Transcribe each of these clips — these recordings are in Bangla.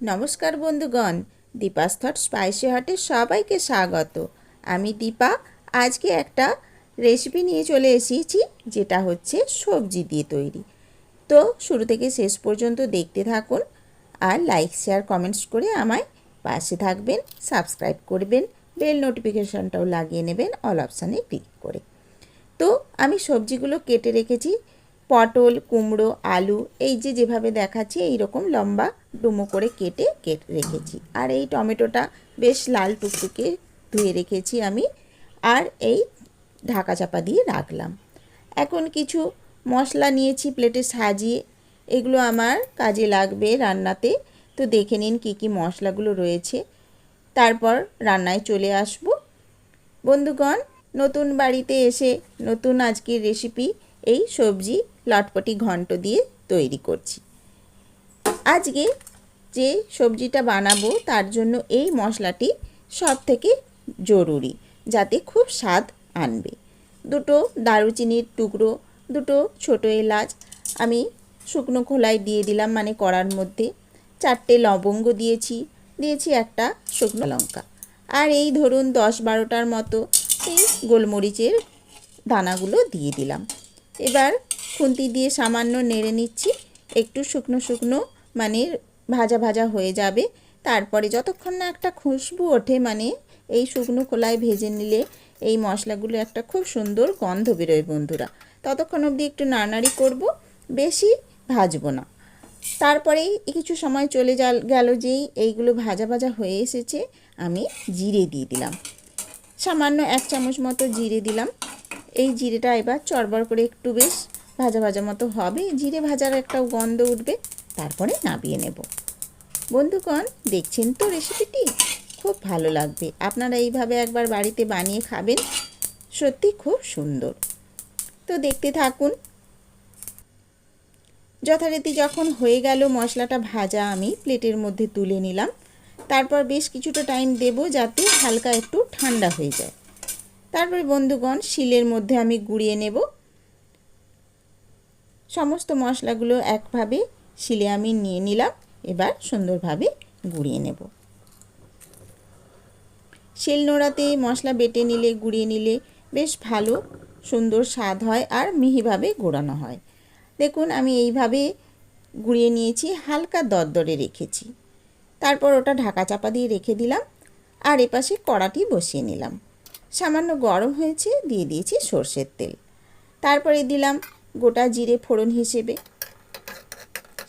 নমস্কার বন্ধুগণ দীপাস থট স্পাইসি হটে সবাইকে স্বাগত। আমি দীপা, আজকে একটা রেসিপি নিয়ে চলে এসেছি, যেটা হচ্ছে সবজি দিয়ে তৈরি। তো শুরু থেকে শেষ পর্যন্ত দেখতে থাকুন আর লাইক শেয়ার কমেন্টস করে আমায় পাশে থাকবেন সাবস্ক্রাইব করবেন বেল নোটিফিকেশনটাও লাগিয়ে নেবেন অল অপশানে ক্লিক করে। তো আমি সবজিগুলো কেটে রেখেছি পটল, কুমড়ো, আলু, এই যে যেভাবে দেখাচ্ছি এই রকম লম্বা ডুমো করে কেটে কেটে রেখেছি। আর এই টমেটোটা বেশ লাল টুকটুকে ধুয়ে রেখেছি আমি আর এই ঢাকা চাপা দিয়ে রাখলাম। এখন কিছু মশলা নিয়েছি, প্লেটে সাজিয়ে। এগুলো আমার কাজে লাগবে রান্নাতে। তো দেখে নিন কী কী মশলাগুলো রয়েছে। তারপর রান্নায় চলে আসব। বন্ধুগণ, নতুন বাড়িতে এসে নতুন আজকের রেসিপি এই সবজি লটপটি ঘন্ট দিয়ে তৈরি করছি। আজকে যে সবজিটা বানাবো তার জন্য এই মশলাটি সব থেকে জরুরি, যাতে খুব স্বাদ আনবে। দুটো দারুচিনির টুকরো, দুটো ছোটো এলাচ, আমি শুকনো খোলায় দিয়ে দিলাম মানে কড়ার মধ্যে। চারটে লবঙ্গ দিয়েছি দিয়েছি একটা শুকনো লঙ্কা। আর এই ধরুন দশ বারোটার মতো এই গোলমরিচের দানাগুলো দিয়ে দিলাম। এবার খুন্তি দিয়ে সামান্য নেড়ে নিচ্ছি। একটু শুকনো শুকনো মানে ভাজা ভাজা হয়ে যাবে। তারপরে যতক্ষণ না একটা খুশবু ওঠে মানে এই শুকনো খোলায় ভেজে নিলে এই মশলাগুলো একটা খুব সুন্দর গন্ধ বেরোয় বন্ধুরা। ততক্ষণ অবধি একটু নাড়ানাড়ি করব, বেশি ভাজবো না। তারপরেই কিছু সময় চলে গেল যেই এইগুলো ভাজা ভাজা হয়ে এসেছে, আমি জিরে দিয়ে দিলাম। সামান্য এক চামচ মতো জিরে দিলাম। এই জিরেটা এবার চড়বড় করে একটু বেশ ভাজা ভাজা মতো হবে। জিরে ভাজার একটা গন্ধ উঠবে, তারপরে নাবিয়ে নেব। বন্ধুগণ, দেখছেন তো রেসিপিটি খুব ভালো লাগবে। আপনারা এইভাবে একবার বাড়িতে বানিয়ে খাবেন। সত্যি খুব সুন্দর। তো দেখতে থাকুন। যথারীতি যখন হয়ে গেল মশলাটা ভাজা, আমি প্লেটের মধ্যে তুলে নিলাম। তারপর বেশ কিছুটা টাইম দেব যাতে হালকা একটু ঠান্ডা হয়ে যায়। তারপরে বন্ধুগণ, শিলের মধ্যে আমি গুঁড়িয়ে নেব। সমস্ত মশলাগুলো একভাবে শিলে আমি নিয়ে নিলাম, এবার সুন্দরভাবে গুঁড়িয়ে নেব। শিল নোড়াতে মশলা বেটে নিলে, গুঁড়িয়ে নিলে বেশ ভালো, সুন্দর স্বাদ হয় আর মিহিভাবে গোড়ানো হয়। দেখুন, আমি এইভাবে গুঁড়িয়ে নিয়েছি, হালকা দরদরে রেখেছি। তারপর ওটা ঢাকা চাপা দিয়ে রেখে দিলাম আর এপাশে কড়াটি বসিয়ে নিলাম। সামান্য গরম হয়েছে, দিয়ে দিয়েছি সর্ষের তেল। তারপরে দিলাম গোটা জিরে ফোড়ন হিসেবে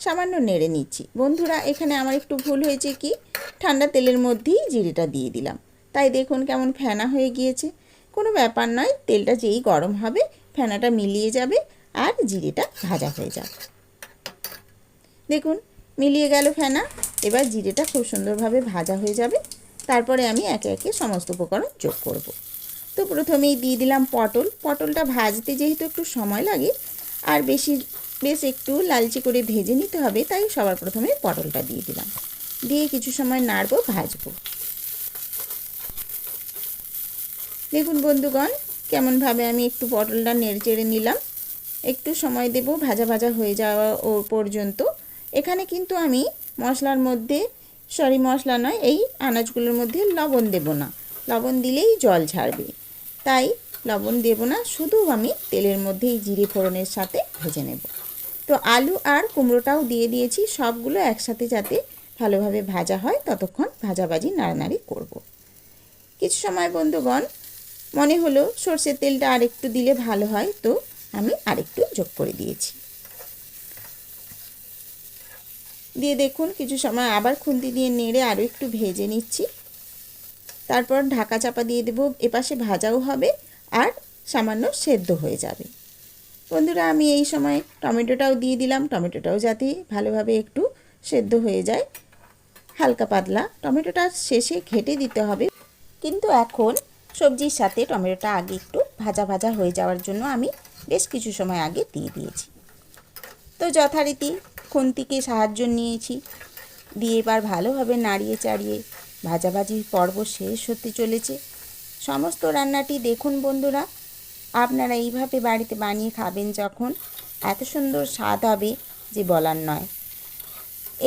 সামান্য নেড়ে নিচ্ছি। বন্ধুরা, এখানে আমার একটু ভুল হয়েছে কি? ঠান্ডা তেলের মধ্যেই জিরেটা দিয়ে দিলাম। তাই দেখুন কেমন ফেনা হয়ে গিয়েছে। কোনো ব্যাপার নয়, তেলটা যেই গরম হবে, ফেনাটা মিলিয়ে যাবে আর জিরেটা ভাজা হয়ে যাবে। দেখুন, মিলিয়ে গেল ফেনা। এবার জিরেটা খুব সুন্দরভাবে ভাজা হয়ে যাবে। তারপরে আমি একে একে সমস্ত উপকরণ যোগ করব। তো প্রথমেই দিয়ে দিলাম পটল। পটলটা ভাজতে যেহেতু একটু সময় লাগে আর বেশি, বেশ একটু লালচে করে ভেজে নিতে হবে, তাই সবার প্রথমে পটলটা দিয়ে দিলাম। দিয়ে কিছু সময় নাড়বো, ভাজবো। দেখুন বন্ধুগণ, কেমনভাবে আমি একটু পটলটা নেড়ে চেড়ে নিলাম। একটু সময় দেব, ভাজা ভাজা হয়ে যাওয়া ও পর্যন্ত। এখানে কিন্তু আমি মশলার মধ্যে, সরি মশলা নয়, এই আনাজগুলোর মধ্যে লবণ দেব না। লবণ দিলেই জল ছাড়বে তাই লবণ দেব না, শুধু আমি তেলের মধ্যেই জিরে ফোড়নের সাথে ভেজে নেব। তো আলু আর কুমড়োটাও দিয়ে দিয়েছি, সবগুলো একসাথে যাতে ভালোভাবে ভাজা হয়, ততক্ষণ ভাজাভাজি নাড়ানাড়ি করব। কিছু সময় বন্ধুগণ, মনে হলো সর্ষের তেলটা আরেকটু দিলে ভালো হয়, তো আমি আরেকটু যোগ করে দিয়েছি। দিয়ে দেখুন, কিছু সময় আবার খুন্তি দিয়ে নেড়ে আরও একটু ভেজে নিচ্ছি। তারপর ঢাকা চাপা দিয়ে দেবো, এপাশে ভাজাও হবে। আর সামান্য সেদ্ধ হয়ে যাবে। বন্ধুরা, আমি এই সময় টমেটোটাও দিয়ে দিলাম। টমেটোটাও যাতে ভালোভাবে একটু সেদ্ধ হয়ে যায়। হালকা পাতলা। টমেটোটা শেষে ঘেটে দিতে হবে। কিন্তু এখন সবজির সাথে টমেটোটা আগে একটু ভাজা ভাজা হয়ে যাওয়ার জন্য আমি বেশ কিছু সময় আগে দিয়ে দিয়েছি। তো যথারীতি খুন্তিকে সাহায্য নিয়েছি। দিয়ে এবার ভালোভাবে নাড়িয়ে চাড়িয়ে ভাজাভাজির পর্ব শেষ হতে চলেছে। সমস্ত রান্নাটি দেখুন বন্ধুরা। আপনারা এইভাবে বাড়িতে বানিয়ে খাবেন যখন এত সুন্দর স্বাদ হবে যে বলার নয়।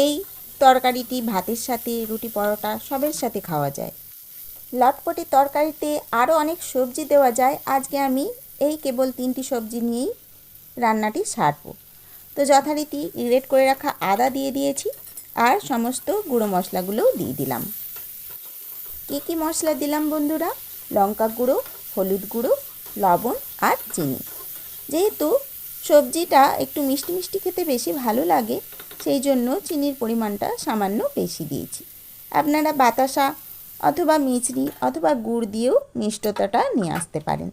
এই তরকারিটি ভাতের সাথে, রুটি পরোটা সবের সাথে খাওয়া যায়। লটপটি তরকারিতে আরও অনেক সবজি দেওয়া যায়। আজকে আমি এই কেবল তিনটি সবজি নিয়েই রান্নাটি সারবো। তো যথারীতি গ্রেট করে রাখা আদা দিয়ে দিয়েছি আর সমস্ত গুঁড়ো মশলাগুলোও দিয়ে দিলাম। কী কী মশলা দিলাম বন্ধুরা? লঙ্কা গুঁড়ো, হলুদ গুঁড়ো, লবণ আর চিনি। যেহেতু সবজিটা একটু মিষ্টি মিষ্টি খেতে বেশি ভালো লাগে, সেই জন্য চিনির পরিমাণটা সামান্য বেশি দিয়েছি। আপনারা বাতাসা অথবা মিচড়ি অথবা গুড় দিয়েও মিষ্টতাটা নিয়ে আসতে পারেন।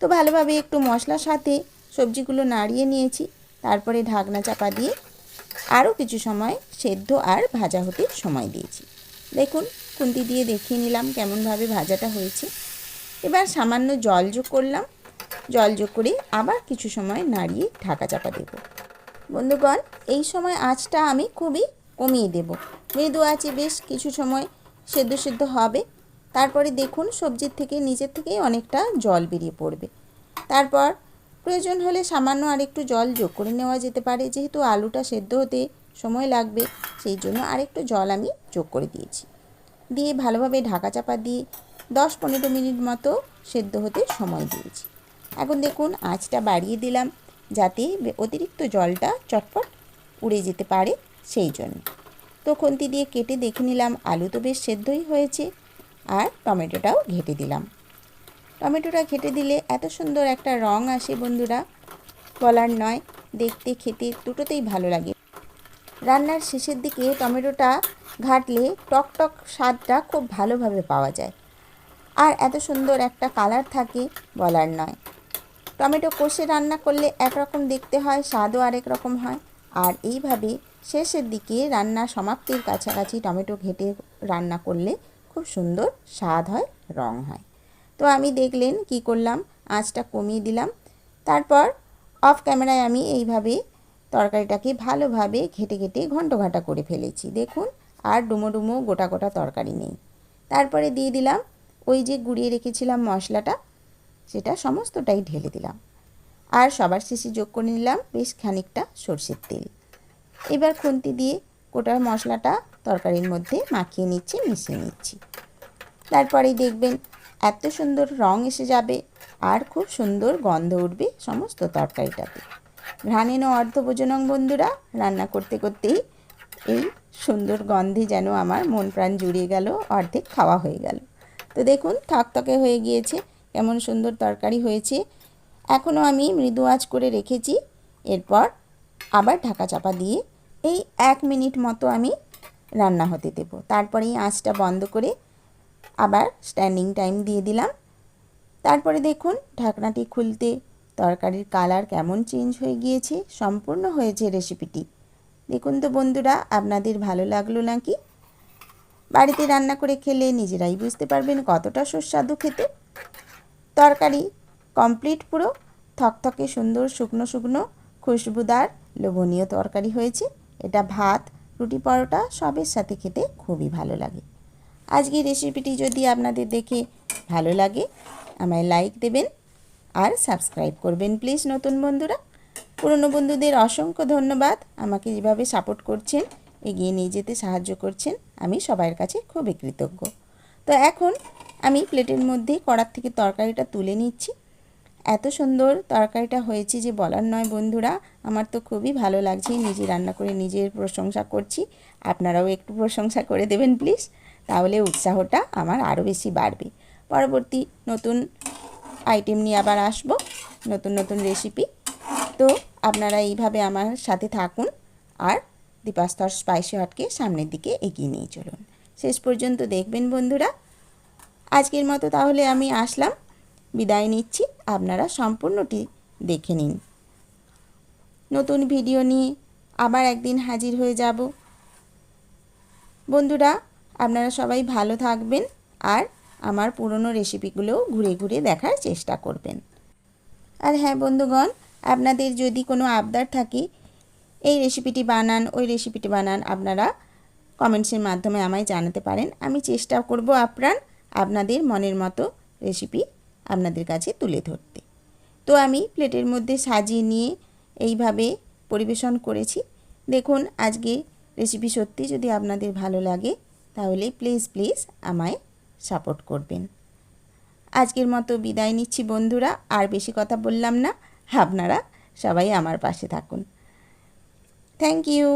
তো ভালোভাবে একটু মশলার সাথে সবজিগুলো নাড়িয়ে নিয়েছি। তারপরে ঢাকনা চাপা দিয়ে আরও কিছু সময় সেদ্ধ আর ভাজা হতে সময় দিয়েছি। দেখুন খুন্তি দিয়ে দেখিয়ে নিলাম কেমনভাবে ভাজাটা হয়েছে। এবার সামান্য জল যোগ করলাম। জল যোগ করে আবার কিছু সময় নাড়িয়ে ঢাকা চাপা দেব। বন্ধুগণ, এই সময় আঁচটা আমি খুবই কমিয়ে দেব। মৃদু আঁচে বেশ কিছু সময় সেদ্ধ সেদ্ধ হবে। তারপরে দেখুন সবজির থেকে নিচের থেকেই অনেকটা জল বেরিয়ে পড়বে। তারপর প্রয়োজন হলে সামান্য আর একটু জল যোগ করে নেওয়া যেতে পারে। যেহেতু আলুটা সেদ্ধ হতে সময় লাগবে, সেই জন্য আরেকটু জল আমি যোগ করে দিয়েছি। দিয়ে ভালোভাবে ঢাকা চাপা দিয়ে দশ পনেরো মিনিট মতো সেদ্ধ হতে সময় দিয়েছি। এখন দেখুন আঁচটা বাড়িয়ে দিলাম যাতে অতিরিক্ত জলটা চটপট উড়ে যেতে পারে সেই জন্য। তো খুন্তি দিয়ে কেটে দেখে নিলাম আলু তো বেশ সেদ্ধই হয়েছে আর টমেটোটাও ঘেটে দিলাম। টমেটোটা ঘেটে দিলে এত সুন্দর একটা রং আসে বন্ধুরা। বলার নয়, দেখতে খেতে দুটোতেই ভালো লাগে। রান্নার শেষের দিকে টমেটোটা ঘাটলে টক টক স্বাদটা খুব ভালোভাবে পাওয়া যায়। আর এত সুন্দর একটা কালার থাকে বলার নয়। টমেটো কষে রান্না করলে একরকম দেখতে হয়, স্বাদও আরেক রকম হয়। আর এইভাবে শেষের দিকে রান্না সমাপ্তির কাছাকাছি টমেটো ঘেটে রান্না করলে খুব সুন্দর স্বাদ হয়, রং হয়। তো আমি দেখলেন কি করলাম, আঁচটা কমিয়ে দিলাম। তারপর অফ ক্যামেরায় আমি এইভাবে তরকারিটাকে ভালোভাবে ঘেটে ঘেটে ঘন্ট ঘাটা করে ফেলেছি। দেখুন, আর ডুমো ডুমো গোটা গোটা তরকারি নেই। তারপরে দিয়ে দিলাম ওই যে গুঁড়িয়ে রেখেছিলাম মশলাটা, সেটা সমস্তটাই ঢেলে দিলাম। আর সবার শেষে যোগ করে নিলাম বেশ খানিকটা সর্ষের তেল। এবার খুন্তি দিয়ে গোটা মশলাটা তরকারির মধ্যে মাখিয়ে নিচ্ছি, মিশিয়ে নিচ্ছি। তারপরেই দেখবেন এত সুন্দর রং এসে যাবে আর খুব সুন্দর গন্ধ উঠবে সমস্ত তরকারিটাতে। ঘ্রাণেন অর্ধভোজনং বন্ধুরা, রান্না করতে করতেই এই সুন্দর গন্ধে যেন আমার মন প্রাণ জুড়িয়ে গেল, অর্ধেক খাওয়া হয়ে গেল। তো দেখুন থকথকে হয়ে গিয়েছে, কেমন সুন্দর তরকারি হয়েছে। এখনও আমি মৃদু আঁচ করে রেখেছি, এরপর আবার ঢাকা চাপা দিয়ে এই এক মিনিট মতো আমি রান্না হতে দেব। তারপরেই আঁচটা বন্ধ করে আবার স্ট্যান্ডিং টাইম দিয়ে দিলাম। তারপরে দেখুন, ঢাকনাটি খুলতে তরকারির কালার কেমন চেঞ্জ হয়ে গিয়েছে সম্পূর্ণ হয়েছে রেসিপিটি দেখুন তো বন্ধুরা, আপনাদের ভালো লাগল নাকি? বাড়িতে রান্না করে খেলে নিজেরাই বুঝতে পারবেন কতটা সুস্বাদু খেতে। তরকারি কমপ্লিট পুরো, থকথকে সুন্দর শুকনো শুকনো খুশবুদার লোভনীয় তরকারি হয়েছে। এটা ভাত, রুটি, পরোটা সবের সাথে খেতে খুবই ভালো লাগে। আজকের রেসিপিটি যদি আপনাদের দেখে ভালো লাগে, আমায় লাইক দেবেন। আর সাবস্ক্রাইব করবেন, প্লিজ, নতুন বন্ধুরা। পুরনো বন্ধুদের অসংখ্য ধন্যবাদ আমাকে যেভাবে সাপোর্ট করছেন, এগিয়ে নিয়ে যেতে সাহায্য করছেন, আমি সবার কাছে খুবই কৃতজ্ঞ। তো এখন আমি প্লেটের মধ্যে কড়ার থেকে তরকারিটা তুলে নিচ্ছি। এত সুন্দর তরকারিটা হয়েছে যে বলার নয় বন্ধুরা, আমার তো খুবই ভালো লাগছে, নিজে রান্না করে নিজের প্রশংসা করছি। আপনারাও একটু প্রশংসা করে দেবেন, প্লিজ। তাহলে উৎসাহটা আমার আরও বেশি বাড়বে। পরবর্তী নতুন আইটেম নিয়ে আবার আসব, নতুন নতুন রেসিপি তো আপনারা এইভাবে আমার সাথে থাকুন আর দীপাস্তর স্পাইসি হটকে সামনের দিকে এগিয়ে নিয়ে চলুন। শেষ পর্যন্ত দেখবেন বন্ধুরা। আজকের মতো তাহলে আমি আসলাম। বিদায় নিচ্ছি। আপনারা সম্পূর্ণটি দেখে নিন। নতুন ভিডিও নিয়ে আবার একদিন হাজির হয়ে যাব। বন্ধুরা, আপনারা সবাই ভালো থাকবেন আর আমার পুরনো রেসিপিগুলোও ঘুরে ঘুরে দেখার চেষ্টা করবেন। আর হ্যাঁ বন্ধুগণ, আপনাদের যদি কোনো আবদার থাকে, এই রেসিপিটি বানান, ওই রেসিপিটি বানান, আপনারা কমেন্টসের মাধ্যমে আমায় জানাতে পারেন। আমি চেষ্টা করব আপ্রাণ আপনাদের মনের মতো রেসিপি আপনাদের কাছে তুলে ধরতে। তো আমি প্লেটের মধ্যে সাজিয়ে নিয়ে এইভাবে পরিবেশন করেছি। দেখুন, আজকে রেসিপি সত্যি যদি আপনাদের ভালো লাগে, তাহলে প্লিজ প্লিজ আমায় সাপোর্ট করবেন। আজকের মতো বিদায় নিচ্ছি বন্ধুরা, আর বেশি কথা বললাম না। আপনারা সবাই আমার পাশে থাকুন। Thank you